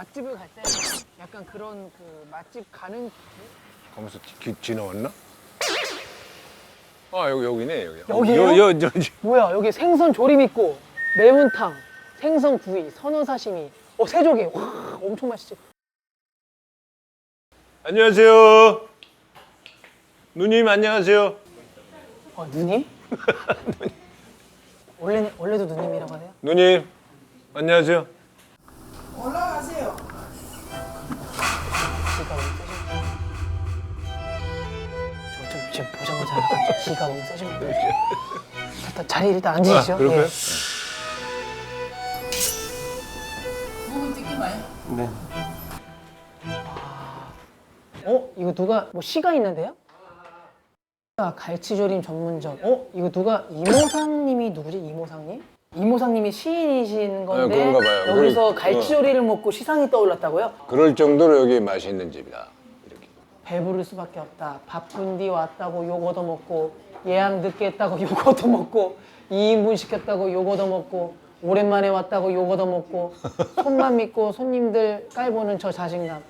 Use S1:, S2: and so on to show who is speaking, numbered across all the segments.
S1: 맛집을 갈 때 약간 그런 그 맛집 가는
S2: 가면서 지, 지나왔나? 아 여기 여기네 여기.
S1: 여기예요?
S2: 여, 여, 여, 여.
S1: 뭐야 여기 생선 조림 있고 매운탕, 생선 구이, 선어 사시미, 어 새조개 와 엄청 맛있지.
S2: 안녕하세요. 누님 안녕하세요.
S1: 어 누님? 원래 원래도 누님이라고 하세요?
S2: 누님 안녕하세요.
S1: 약간 기가 너무 세시네. 일단 자리에 일단 앉으시죠.
S2: 아, 그럴까요?
S1: 예.
S3: 부분 찍지 마요.
S1: 어? 이거 누가 뭐 시가 있는데요? 아, 갈치조림 전문점. 어? 이거 누가 이모상님이 누구지? 이모상님? 이모상님이 시인이신 건데
S2: 아, 그런가 봐요.
S1: 여기서
S2: 그럴-
S1: 갈치조림을 먹고 시상이 떠올랐다고요?
S2: 그럴 정도로 여기 맛있는 집이다.
S1: 배부를 수밖에 없다. 바쁜 뒤 왔다고 욕 얻어먹고 예약 늦게 했다고 욕 얻어먹고 2인분 시켰다고 욕 얻어먹고 오랜만에 왔다고 욕 얻어먹고 손만 믿고 손님들 깔보는 저 자신감.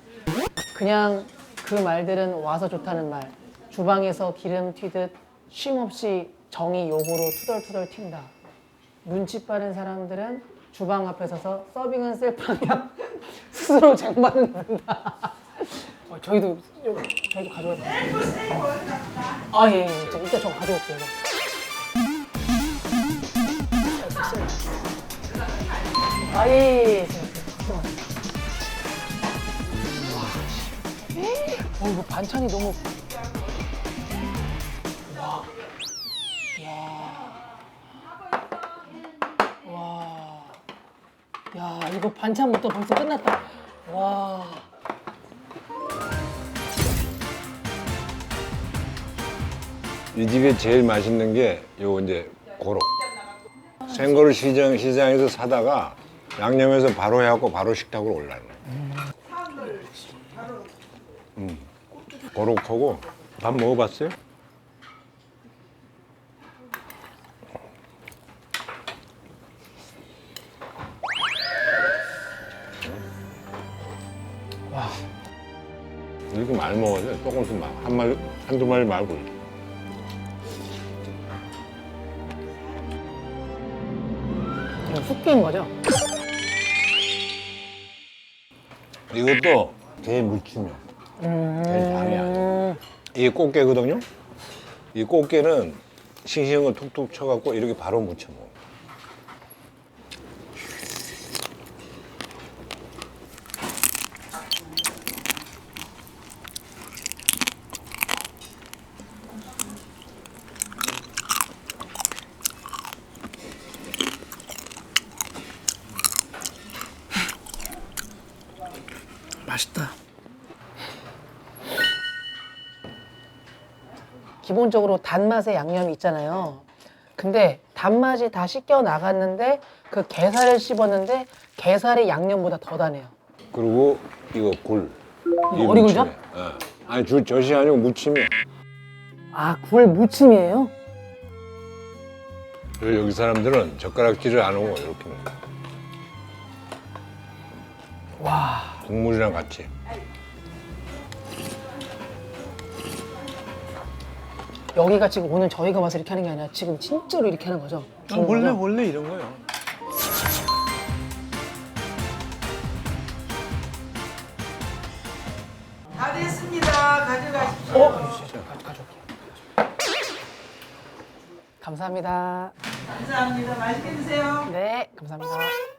S1: 그냥 그 말들은 와서 좋다는 말. 주방에서 기름 튀듯 쉼없이 정이 욕으로 투덜투덜 튄다. 눈치 빠른 사람들은 주방 앞에 서서 서빙은 셀프라며 스스로 쟁반을 넣는다. 어, 저희도 요- 저희도 가져와야 돼요. 아 예, 예. 저 일단 저 가져올게요. 아 예, 예, 예. 잠깐만. 와, 어, 이거 반찬이 너무. 와. 야. 와. 야, 이거 반찬부터 벌써 끝났다. 와.
S2: 이 집에 제일 맛있는 게 요 이제 고로. 생고를 시장 시장에서 사다가 양념해서 바로 해갖고 바로 식탁으로 올라요. 음. 고로하고 밥 먹어봤어요?
S1: 와.
S2: 이렇게 많이 먹어야 돼. 조금씩 막. 한 마리, 한두 마리 말고.
S1: 이거 쑥인 거죠?
S2: 이것도 게 무침이야. 게 장이야. 이게 꽃게거든요. 이 꽃게는 싱싱한 걸 툭툭 쳐갖고 이렇게 바로 무쳐 먹어.
S1: 기본적으로 단맛의 양념이 있잖아요. 근데 단맛이 다 씻겨 나갔는데 그 게살을 씹었는데 게살이 양념보다 더 다네요.
S2: 그리고 이거 굴. 이게
S1: 어리굴젓?
S2: 무침이야. 예. 아니 줄 젖이 아니고 무침이야.
S1: 아, 굴 무침이에요?
S2: 그리고 여기 사람들은 젓가락질을 안 하고 이렇게 먹어.
S1: 와.
S2: 국물이랑 같이.
S1: 여기가 지금 오늘 저희가 와서 이렇게 하는 게 아니라 지금 진짜로 이렇게 하는 거죠?
S4: 원래
S1: 거죠?
S4: 원래 이런 거예요.
S3: 다 됐습니다. 가져가십시오.
S1: 어? 가져- 가져올게요. 감사합니다.
S3: 감사합니다. 맛있게 드세요.
S1: 네, 감사합니다.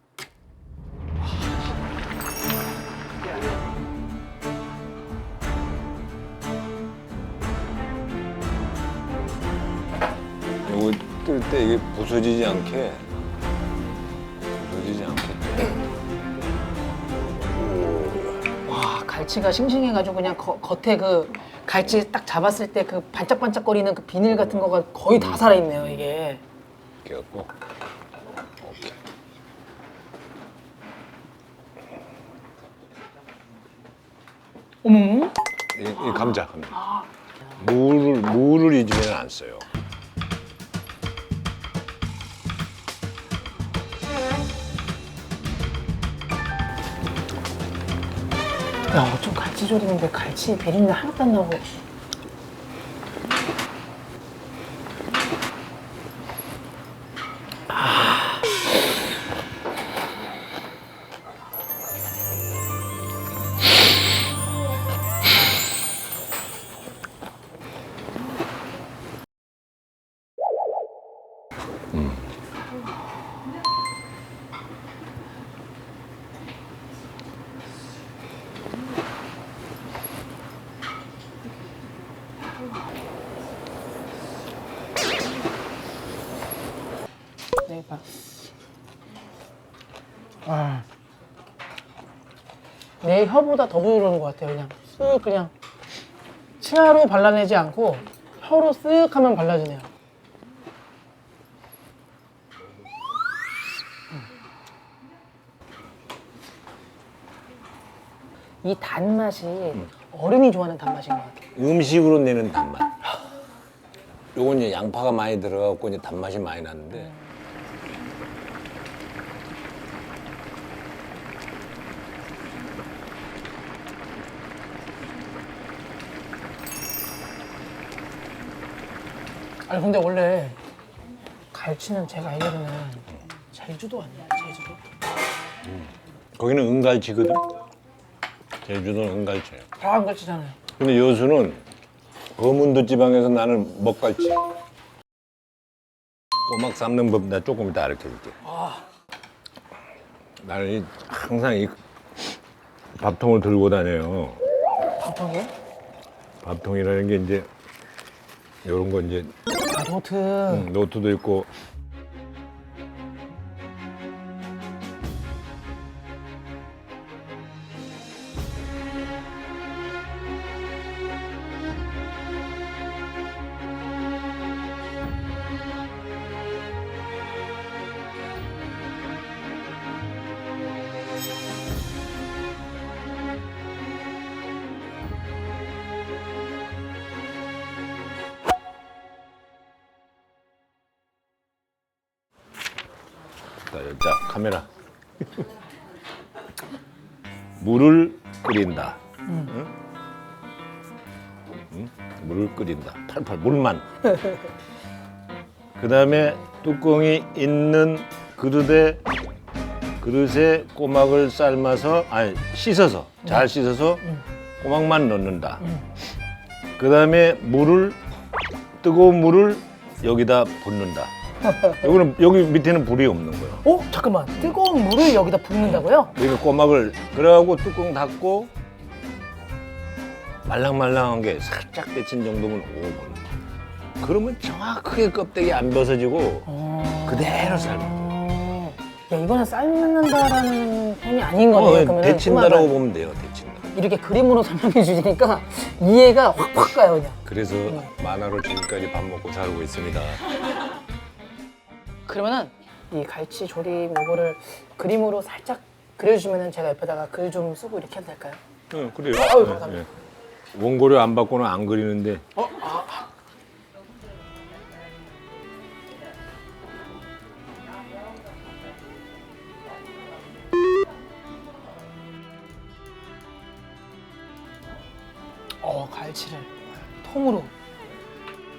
S2: 뜰때 이게 부서지지 않게 부서지지 않게.
S1: 와 갈치가 싱싱해가지고 그냥 거- 겉에 그 갈치 딱 잡았을 때 그 반짝반짝거리는 그 비닐 같은 거가 거의 다 살아있네요 이게
S2: 이렇게 갖고 오케이.
S1: 어머
S2: 이, 이 감자 감자. 무를 무를 이 집에는 안 써요.
S1: 야 어쩜 갈치 조림인데 갈치 비린내 하나도 안 나고 내 혀보다 더 부드러운 것 같아요 그냥. 쓱 그냥. 치아로 발라내지 않고 혀로 쓱 하면 발라지네요. 이 단맛이 어른이 좋아하는 단맛인 것 같아요.
S2: 음식으로 내는 단맛. 요건 이제 양파가 많이 들어가고 이제 단맛이 많이 나는데
S1: 아니 근데 원래 갈치는 제가 알기로는 제주도 아니에요 제주도?
S2: 거기는 은갈치거든. 제주도는 은갈치예요.
S1: 다안 갈치잖아요
S2: 근데 여수는 거문도 지방에서 나는 먹갈치. 꼬막 삶는 법 나 조금 이따 알려 줄게. 나는 이- 항상 이 밥통을 들고 다녀요.
S1: 밥통이요?
S2: 밥통이라는 게 이제 이런 거 이제
S1: 아 노트
S2: 음, 노트도 있고 자, 자 카메라. 물을 끓인다. 응? 응? 물을 끓인다. 팔팔 물만. 그 다음에 뚜껑이 있는 그릇에 그릇에 꼬막을 삶아서 아니 씻어서 잘 씻어서 꼬막만 넣는다. 그 다음에 물을 뜨거운 물을 여기다 붓는다 여기는 여기 밑에는 불이 없는 거예요.
S1: 어? 잠깐만 뜨거운 물을 여기다 붓는다고요?
S2: 그러니까 꼬막을 그래가고 뚜껑 닫고 말랑말랑한 게 살짝 데친 정도면 5분. 그러면 정확하게 껍데기 안 벗어지고 그대로 삶아.
S1: 어... 야 이거는 삶는다라는 표현이 아닌 거네요
S2: 어,
S1: 그러면
S2: 데친다라고 보면 돼요. 데친다.
S1: 이렇게 그림으로 설명해 주시니까 이해가 확확 가요 그냥
S2: 그래서 만화로 지금까지 밥 먹고 살고 있습니다.
S1: 그러면은 이 갈치 조림 요거를 그림으로 살짝 그려주시면은 제가 옆에다가 글 좀 쓰고 이렇게 해도 될까요?
S2: 응, 그래요.
S1: 아유, 감사합니다.
S2: 예, 예. 원고료 안 받고는 안 그리는데
S1: 어 갈치를 통으로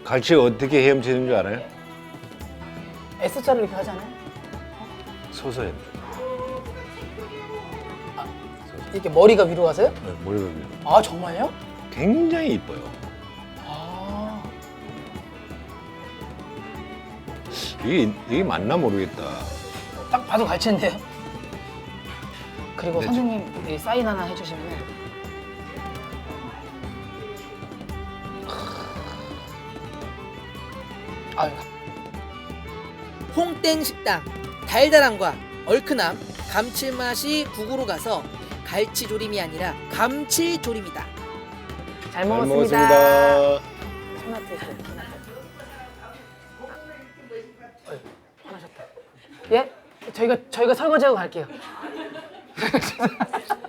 S2: 갈치 어떻게 헤엄치는 줄 알아요?
S1: S자를 이렇게 하잖아요
S2: 서서 헤엄쳐.
S1: 이렇게 머리가 위로 가세요?
S2: 네, 머리가 위로.
S1: 아 정말요?
S2: 굉장히 이뻐요.
S1: 아
S2: 이게, 이게 맞나 모르겠다.
S1: 딱 봐도 갈치인데요. 그리고
S2: 네,
S1: 선생님 이 사인 하나 해주시면 아유
S4: 홍땡 식당 달달함과 얼큰함 감칠맛이 국으로 가서 갈치조림이 아니라 감칠조림이다.
S2: 잘잘
S1: 먹었습니다.
S2: 먹었습니다.
S1: 있어요. 어이, 화나셨다. 예? 저희가 저희가 설거지하고 갈게요.